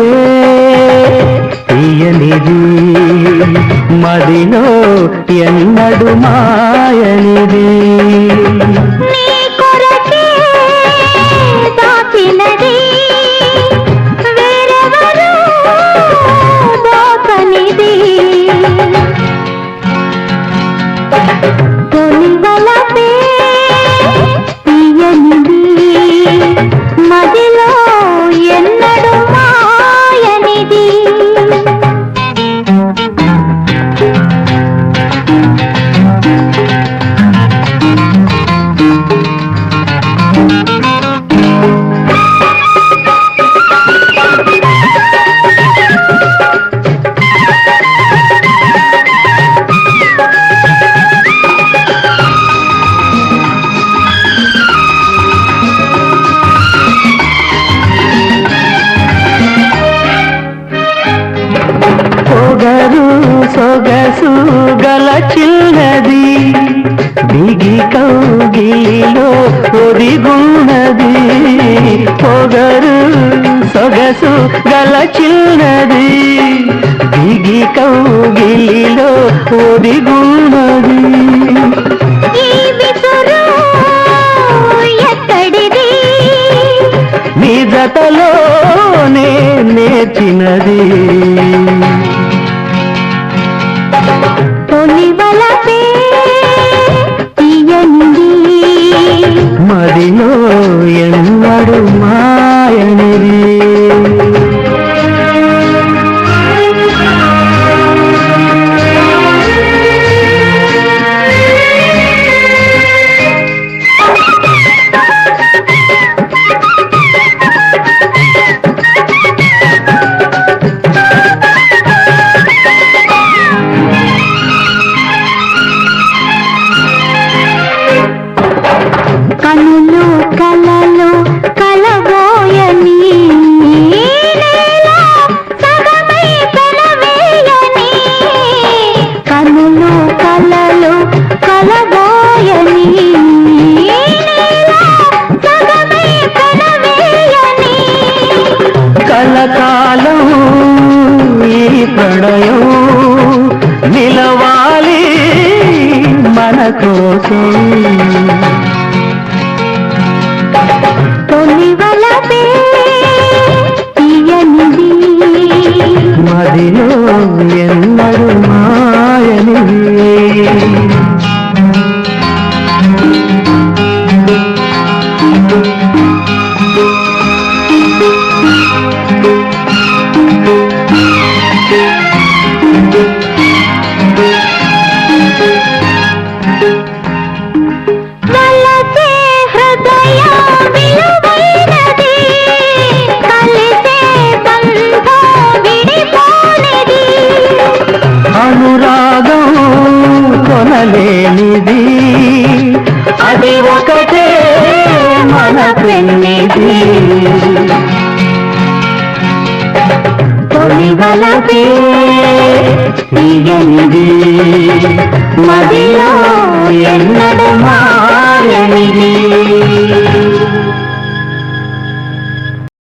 వలపే తీయనిది మదిలో ఎన్నడు మాయనిది సొగరు సొగసు గల చిన్నది. బిగి కౌగిలిలో ఒదిగున్నది. పొగరు సొగసు గల చిన్నది. కలకాలం ఈ ప్రణయం నిలవాలి మన కోసం లేనిది అది ఒకటే మన పెన్నిది. తొలి తీయనిది. మదిలో ఎన్నడు మారనిది.